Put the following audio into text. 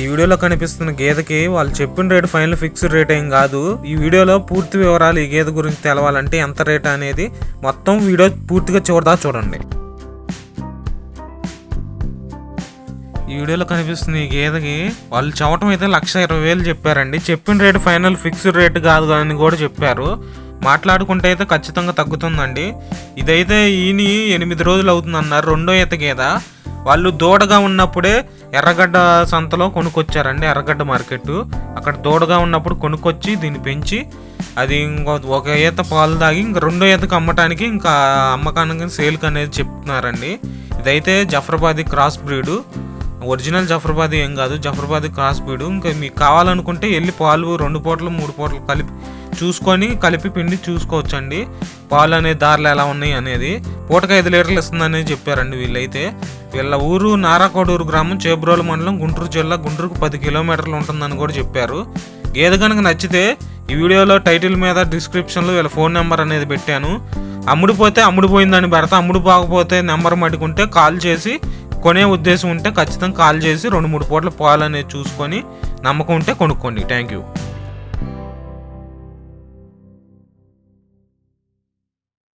ఈ వీడియోలో కనిపిస్తున్న గేదెకి వాళ్ళు చెప్పిన రేటు ఫైనల్ ఫిక్స్డ్ రేట్ ఏం కాదు. ఈ వీడియోలో పూర్తి వివరాలు ఈ గేదె గురించి తెలవాలంటే ఎంత రేట్ అనేది మొత్తం వీడియో పూర్తిగా చూడదా చూడండి. ఈ వీడియోలో కనిపిస్తుంది ఈ గేదెకి వాళ్ళు చవటం అయితే లక్ష ఇరవై వేలు చెప్పారండి. చెప్పిన రేటు ఫైనల్ ఫిక్స్డ్ రేట్ కాదు అని కూడా చెప్పారు. మాట్లాడుకుంటే అయితే ఖచ్చితంగా తగ్గుతుందండి. ఇదైతే ఈని ఎనిమిది రోజులు అవుతుంది అన్నారు రెండో ఈత గేద? వాళ్ళు దూడగా ఉన్నప్పుడే ఎర్రగడ్డ సంతలో కొనుక్కొచ్చారండి ఎర్రగడ్డ మార్కెట్. అక్కడ దూడగా ఉన్నప్పుడు కొనుక్కొచ్చి దీన్ని పెంచి అది ఇంకో ఒక ఈత పాలు తాగి ఇంకా రెండో ఈతకు అమ్మటానికి ఇంకా అమ్మకానికి సేల్కి అనేది చెప్తున్నారండి. ఇదైతే Jafarabadi cross breed. Original Jafarabad ఏం కాదు జఫర్బాది క్రాస్ బ్రీడు. ఇంకా మీకు కావాలనుకుంటే వెళ్ళి పాలు రెండు పూటలు మూడు పూటలు కలిపి చూసుకొని కలిపి పిండి చూసుకోవచ్చండి. పాలు అనే దారులు ఎలా ఉన్నాయి అనేది. పూటకు ఐదు లీటర్లు ఇస్తుందని చెప్పారండి వీళ్ళైతే. వీళ్ళ ఊరు నారాకోడూరు గ్రామం చేబ్రోలు మండలం గుంటూరు జిల్లా గుంటూరుకు పది కిలోమీటర్లు ఉంటుందని కూడా చెప్పారు. గేదె కనుక నచ్చితే ఈ వీడియోలో టైటిల్ మీద డిస్క్రిప్షన్లో వీళ్ళ ఫోన్ నెంబర్ అనేది పెట్టాను. అమ్ముడిపోతే అమ్ముడిపోయిందని పెడతా అమ్ముడు బాగపోతే నెంబర్ మటుకుంటే కాల్ చేసి కొనే ఉద్దేశం ఉంటే ఖచ్చితంగా కాల్ చేసి రెండు మూడు పూట్ల పాలు అనేది చూసుకొని నమ్మకం ఉంటే కొనుక్కోండి. Thank you.